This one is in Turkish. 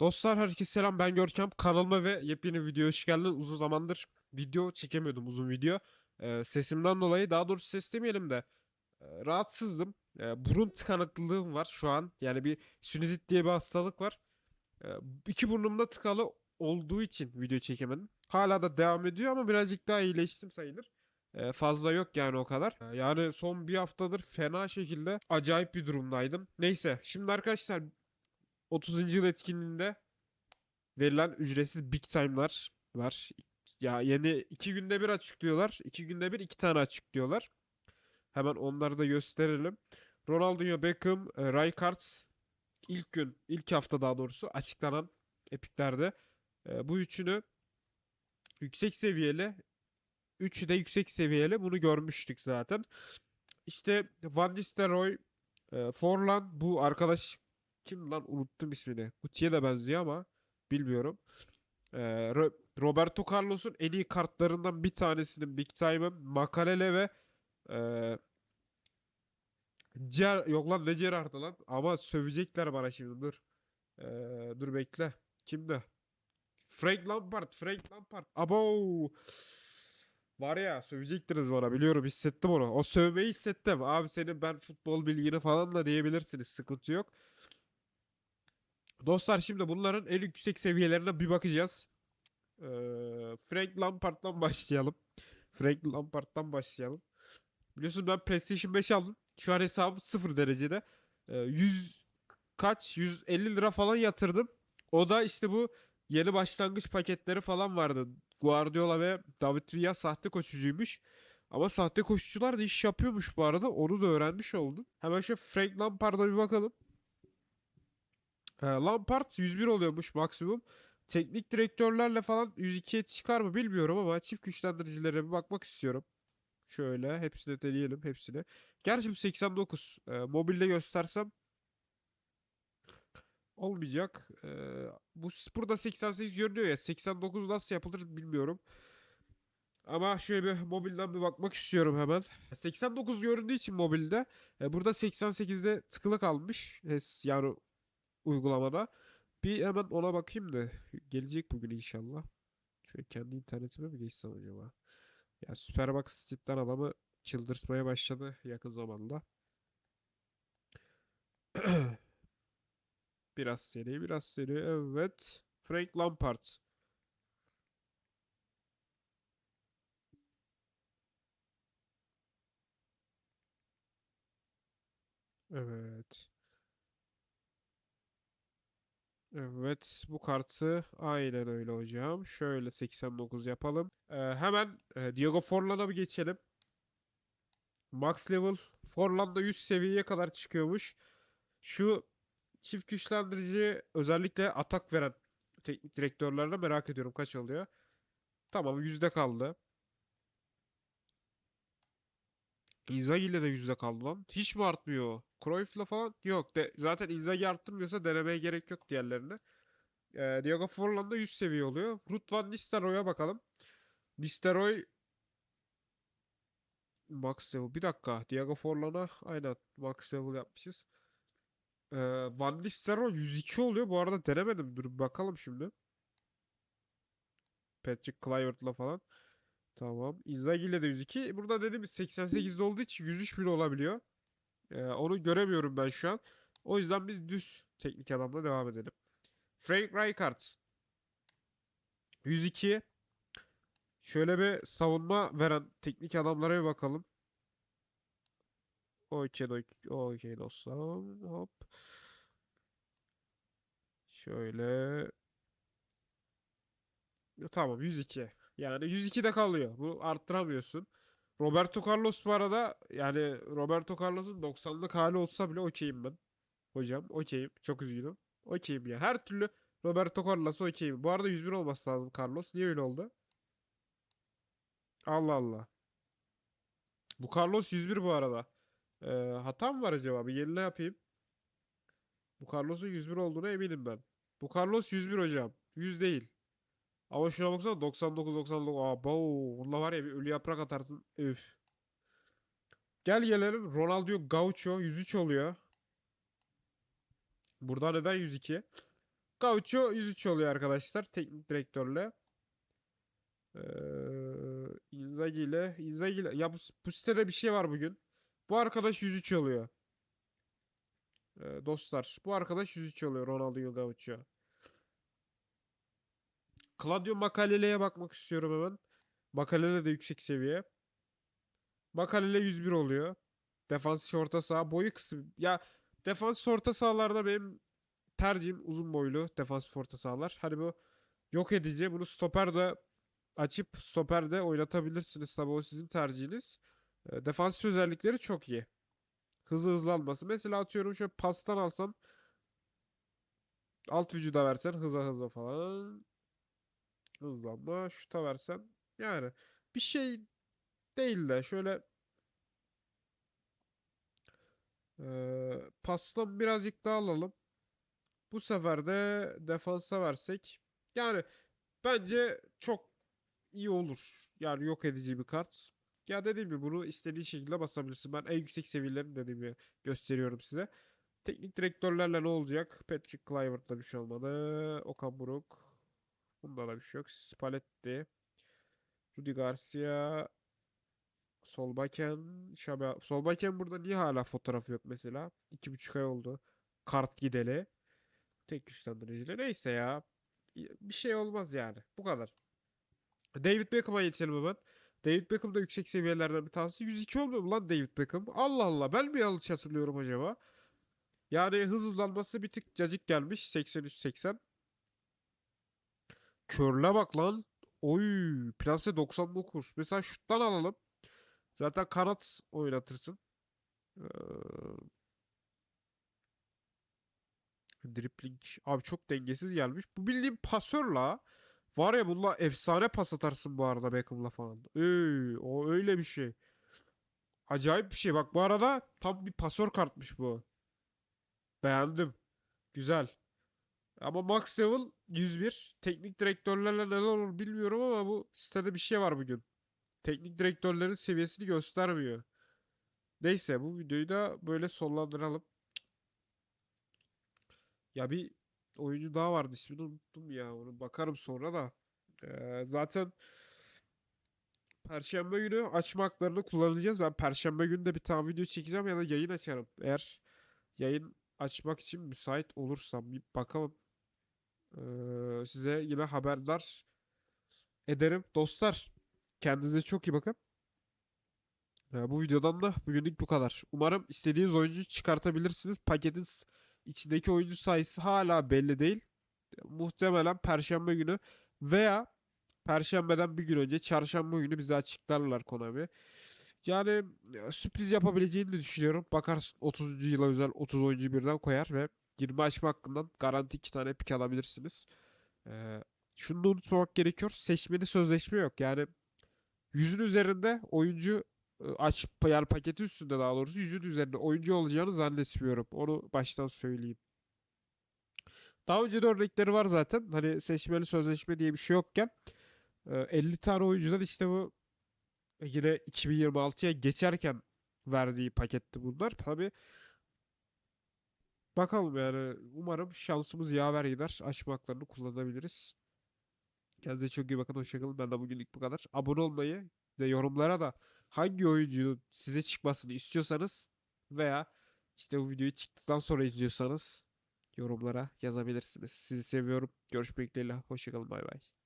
Dostlar herkese selam ben Görkem kanalıma ve yepyeni video hoş geldiniz. Uzun zamandır video çekemiyordum uzun video. Ee, sesimden dolayı daha doğrusu ses demeyelim de e, rahatsızdım. E, burun tıkanıklığım var şu an. Yani bir sinüzit diye bir hastalık var. E, iki burnumda tıkalı olduğu için video çekemedim. Hala da devam ediyor ama birazcık daha iyileştim sayılır. E, fazla yok yani o kadar. E, yani son bir haftadır fena şekilde acayip bir durumdaydım. Neyse şimdi arkadaşlar 30. yıl etkinliğinde verilen ücretsiz big time'lar var. Ya yeni iki günde bir açıklıyorlar. İki günde bir iki tane açıklıyorlar. Hemen onları da gösterelim. Ronaldinho, Beckham, e, Rijkaard ilk gün, ilk hafta daha doğrusu açıklanan epiklerde e, bu üçünü yüksek seviyeli üçü de yüksek seviyeli bunu görmüştük zaten. İşte Van Nistelrooy, e, Forlan bu arkadaş kim lan unuttum ismini. Guti'ye de benziyor ama bilmiyorum. Ee, Ro- Roberto Carlos'un en iyi kartlarından bir tanesinin Big Time'ı Makalele ve ee, Ger yok lan ne Gerrard'ı lan ama sövecekler bana şimdi dur. Ee, dur bekle. Kimdi? Frank Lampard, Frank Lampard. Abo. Var ya sövecektiniz bana biliyorum hissettim onu. O sövmeyi hissettim. Abi senin ben futbol bilgini falan da diyebilirsiniz. Sıkıntı yok. Dostlar şimdi bunların en yüksek seviyelerine bir bakacağız. Ee, Frank Lampard'dan başlayalım. Frank Lampard'dan başlayalım. Biliyorsun ben PlayStation 5 aldım. Şu an hesabım 0 derecede. Ee, 100 kaç? 150 lira falan yatırdım. O da işte bu yeni başlangıç paketleri falan vardı. Guardiola ve David Villa sahte koşucuymuş. Ama sahte koşucular da iş yapıyormuş bu arada. Onu da öğrenmiş oldum. Hemen şu Frank Lampard'a bir bakalım. Ee, Lampard 101 oluyormuş maksimum. Teknik direktörlerle falan 102'ye çıkar mı bilmiyorum ama çift güçlendiricilere bir bakmak istiyorum. Şöyle hepsini deneyelim hepsini. Gerçi bu 89. Ee, mobilde göstersem olmayacak. Ee, bu burada 88 görünüyor ya. 89 nasıl yapılır bilmiyorum. Ama şöyle bir mobilden bir bakmak istiyorum hemen. 89 göründüğü için mobilde. e, burada 88'de tıkılı kalmış. Es- Yani uygulamada. Bir hemen ona bakayım da gelecek bugün inşallah. Şöyle kendi internetime mi geçsem acaba? Ya Superbox cidden adamı çıldırtmaya başladı yakın zamanda. Biraz seri, biraz seri. Evet. Frank Lampard. Evet. Evet, bu kartı aynen öyle hocam. Şöyle 89 yapalım. Ee, hemen e, Diego Forlan'a bir geçelim. Max level Forlan da 100 seviyeye kadar çıkıyormuş. Şu çift güçlendirici özellikle atak veren teknik direktörlerine merak ediyorum kaç oluyor. Tamam yüzde kaldı. Inzaghi ile de yüzde kaldı lan. Hiç mi artmıyor? Cruyff'la falan yok. De, zaten Inzaghi arttırmıyorsa denemeye gerek yok diğerlerine. Ee, Diego Forlan da 100 seviye oluyor. Ruud van Nistelrooy'a bakalım. Nistelrooy Max level. Bir dakika. Diego Forlan'a aynen max level yapmışız. Ee, Van Nistelrooy 102 oluyor. Bu arada denemedim. Dur bakalım şimdi. Patrick Kluivert'la falan. Tamam. Inzaghi de 102. Burada dediğimiz 88'de olduğu için 103 bile olabiliyor. Ee, onu göremiyorum ben şu an. O yüzden biz düz teknik adamla devam edelim. Frank Rijkaard. 102. Şöyle bir savunma veren teknik adamlara bir bakalım. Okey, okey dostum. Hop. Şöyle. Tamam 102. Yani 102'de kalıyor. Bu arttıramıyorsun. Roberto Carlos bu arada yani Roberto Carlos'un 90'lık hali olsa bile okeyim ben. Hocam okeyim. Çok üzgünüm. Okeyim ya. Her türlü Roberto Carlos'a okeyim. Bu arada 101 olması lazım Carlos. Niye öyle oldu? Allah Allah. Bu Carlos 101 bu arada. Ee, hata mı var acaba? Bir yenile yapayım. Bu Carlos'un 101 olduğuna eminim ben. Bu Carlos 101 hocam. 100 değil. Ama şuna baksana 99 99. Aa bow. Bunda var ya bir ölü yaprak atarsın. Üf. Gel gelelim. Ronaldo Gaucho 103 oluyor. Burada neden 102? Gaucho 103 oluyor arkadaşlar teknik direktörle. Ee, Inzaghi ile Inzaghi ile ya bu, bu sitede bir şey var bugün. Bu arkadaş 103 oluyor. Ee, dostlar bu arkadaş 103 oluyor Ronaldinho Gaucho. Claudio Makalele'ye bakmak istiyorum hemen. Makalele de yüksek seviye. Makalele 101 oluyor. Defansif orta saha boyu kısım. Ya defansif orta sahalarda benim tercihim uzun boylu defansif orta sahalar. Hani bu yok edici. Bunu stoperde açıp stoperde oynatabilirsiniz. Tabii o sizin tercihiniz. E, defansif özellikleri çok iyi. Hızlı hızlı alması. Mesela atıyorum şöyle pastan alsan alt vücuda versen hıza hıza falan hızlanma şuta versen yani bir şey değil de şöyle eee pastan birazcık daha alalım. Bu sefer de defansa versek yani bence çok iyi olur. Yani yok edici bir kart. Ya dediğim gibi bunu istediğin şekilde basabilirsin. Ben en yüksek seviyelerini dediğim gibi gösteriyorum size. Teknik direktörlerle ne olacak? Patrick Kluivert'da bir şey olmadı. Okan Buruk. Bunda da bir şey yok. Spalletti. Rudi Garcia. Solbakken. Şabe. Solbakken burada niye hala fotoğrafı yok mesela? İki buçuk ay oldu. Kart gideli. Tek güçlendiriciyle. Neyse ya. Bir şey olmaz yani. Bu kadar. David Beckham'a geçelim hemen. David Beckham da yüksek seviyelerden bir tanesi. 102 olmuyor mu lan David Beckham? Allah Allah ben mi yanlış hatırlıyorum acaba? Yani hız hızlanması bir tık cacık gelmiş. 83-80. Körle bak lan. Oy. Plase 99. Mesela şuttan alalım. Zaten kanat oynatırsın. Ee, Dribbling. Abi çok dengesiz gelmiş. Bu bildiğim pasör la. Var ya bununla efsane pas atarsın bu arada Beckham'la falan. Ey, o öyle bir şey. Acayip bir şey. Bak bu arada tam bir pasör kartmış bu. Beğendim. Güzel. Ama max level 101. Teknik direktörlerle neler olur bilmiyorum ama bu sitede bir şey var bugün. Teknik direktörlerin seviyesini göstermiyor. Neyse bu videoyu da böyle sonlandıralım. Ya bir oyuncu daha vardı ismini unuttum ya. Onu bakarım sonra da. Ee, zaten Perşembe günü açma haklarını kullanacağız. Ben Perşembe günü de bir tane video çekeceğim ya da yayın açarım. Eğer yayın açmak için müsait olursam bir bakalım. Ee, size yine haberdar ederim. Dostlar kendinize çok iyi bakın. Ee, bu videodan da bugünlük bu kadar. Umarım istediğiniz oyuncuyu çıkartabilirsiniz. Paketin içindeki oyuncu sayısı hala belli değil. Muhtemelen Perşembe günü veya Perşembeden bir gün önce Çarşamba günü bize açıklarlar Konami. Yani sürpriz yapabileceğini de düşünüyorum. Bakarsın 30. yıla özel 30 oyuncu birden koyar ve 20 açma hakkından garanti 2 tane pik alabilirsiniz. Ee, şunu da unutmamak gerekiyor. Seçmeli sözleşme yok. Yani yüzün üzerinde oyuncu e, aç yani paketi üstünde daha doğrusu yüzün üzerinde oyuncu olacağını zannetmiyorum. Onu baştan söyleyeyim. Daha önce de örnekleri var zaten. Hani seçmeli sözleşme diye bir şey yokken e, 50 tane oyuncudan işte bu yine 2026'ya geçerken verdiği paketti bunlar. Tabi bakalım yani umarım şansımız yaver gider. Açma haklarını kullanabiliriz. Kendinize çok iyi bakın. Hoşçakalın. Ben de bugünlük bu kadar. Abone olmayı ve yorumlara da hangi oyuncunun size çıkmasını istiyorsanız veya işte bu videoyu çıktıktan sonra izliyorsanız yorumlara yazabilirsiniz. Sizi seviyorum. Görüşmek dileğiyle. Hoşçakalın. Bay bay.